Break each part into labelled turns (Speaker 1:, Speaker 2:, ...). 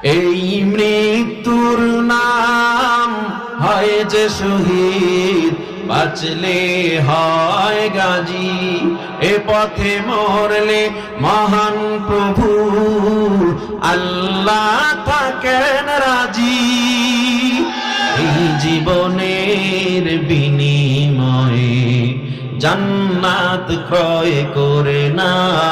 Speaker 1: এই মৃত্যুর নাম হয় যে শহীদ, বাঁচলে হয় গাজী, এ পথে মরলে মহান প্রভু, আল্লাহ থাকেন রাজি। এই জীবনের বিনিময়ে জান্নাত ক্রয় করে যদি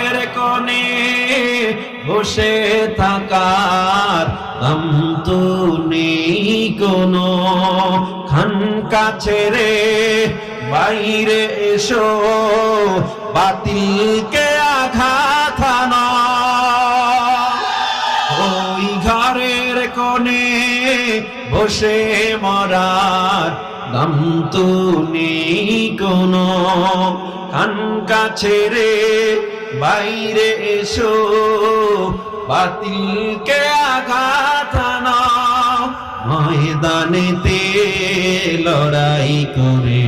Speaker 1: বসে থাকার দম তো নেই কোনো। খানকা ছেড়ে বাইরে এসো, বাতিলকে আঘাত ওই ঘরের কোণে বসে মরার দম তো নেই কোনো। খানকা ছেড়ে বাইরে এসো, বাতিলকে আঘাত ময়দানেতে লড়াই করে।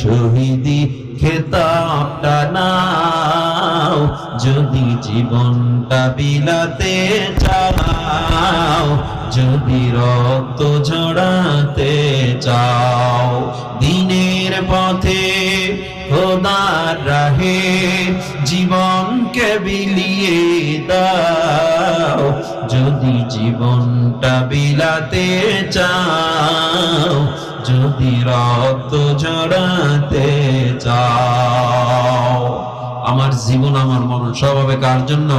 Speaker 1: শহীদি খেতাবটা নাও, যদি জীবনটা বিলাতে চাও যদি রক্ত ঝরাতে চাও, দিনের পথে খোদার রাহে, জীবনকে বিলিয়ে দাও। যদি জীবনটা বিলাতে চাও, যদি রক্ত ঝরাতে চাও। আমার জীবন, আমার মরণ সব হবে কার জন্য?